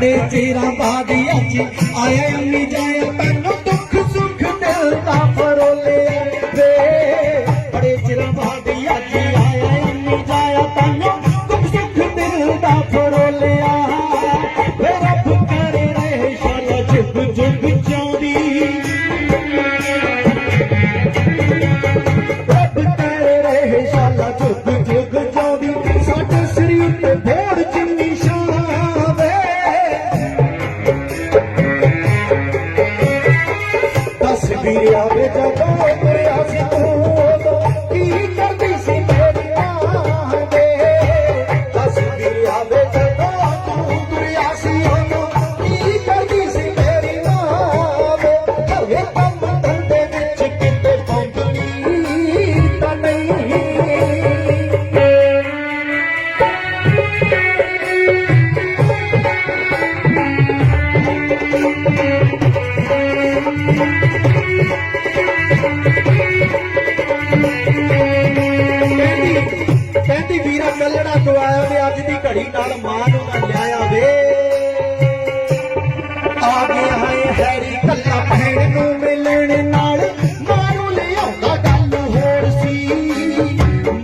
ਚਿਰਾਂ ਬਾਅਦ ਅੱਜ ਆਇਆ ਅੰਮੀ ਜਾਇਆ ਤੈਨੂੰ ਦੁੱਖ ਸੁੱਖ ਦਿਲ ਦਾ ਫਰੋਲਿਆ ਵੇ। ਬੜੇ ਚਿਰਾਂ ਬਾਅਦ ਅੱਜ ਆਇਆ ਅੰਮੀ ਜਾਇਆ ਤੈਨੂੰ ਦੁੱਖ ਸੁੱਖ ਦਿਲ ਦਾ ਫਰੋਲਿਆ ਵੇ। ਰੱਬ ਕਰੇ ਰਹੇ ਸ਼ਾਲਾ ਜੁਗ ਜੁਗ ਚਾਉਂਦੀ। ਰੱਬ ਕਰੇ ਰਹੇ ਸ਼ਾਲਾ ਜੁਗ ফিরে হবে জগতে ਕਹਿੰਦੀ ਕਹਿੰਦੀ ਵੀਰਾ ਕੱਲੜਾ ਤੋਂ ਆਇਆ ਵੇ ਅੱਜ ਦੀ ਘੜੀ ਨਾਲ ਮਾਂ ਨੂੰ ਨਾ ਲਿਆਇਆ ਵੇ। ਆ ਗਿਆ ਹੈ ਹੈਰੀ ਕੱਲਾ ਭੈਣ ਨੂੰ ਮਿਲਣ ਨਾਲ, ਮਾਂ ਨੂੰ ਲਿਆਉਂਦਾ ਗੱਲ ਹੋਰ ਸੀ।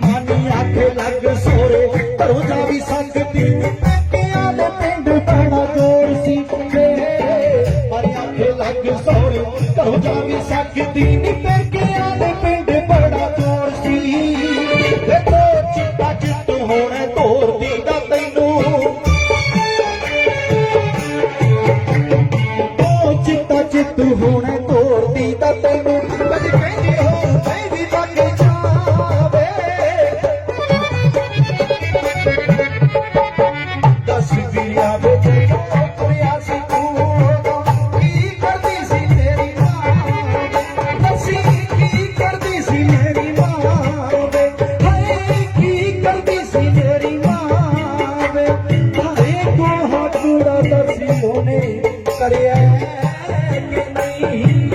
ਮਾਨੀ ਆਖੇ ਲੱਗ ਸੋਰੇ ਘਰੋਂ ਜਾ ਵੀ ਸਕਦੀ। ਪੇਕਿਆਂ ਦੇ ਪਿੰਡ ਬੜਾ ਦੂਰ ਸੀ ਵੇ ਮਾਨੀ ਆਖੇ ਲੱਗ ਸੋਰੇ ਘਰੋਂ ਜਾ ਵੀ ਸਕਦੀ। ਨੀ ਵੇਖੋ ਚਿੱਟਾ ਚਿੱਟ ਹੋਣਾ ਧੋਰ ਦੀ ਦਾ ਤੈਨੂੰ। ਉਹ ਚਿੱਟਾ ਚਿੱਟ ਹੋਣਾ ਧੋਰ ਦੀ ਦਾ ਤੈਨੂੰ। ਕਦੀ ਕਹਿੰਦੇ ਹੋ ਮੈਂ ਵੀ ਲੱਗ ਜਾਵੇ। ਦਸ ਵੀ ਆਵੇ எனக்கு நீ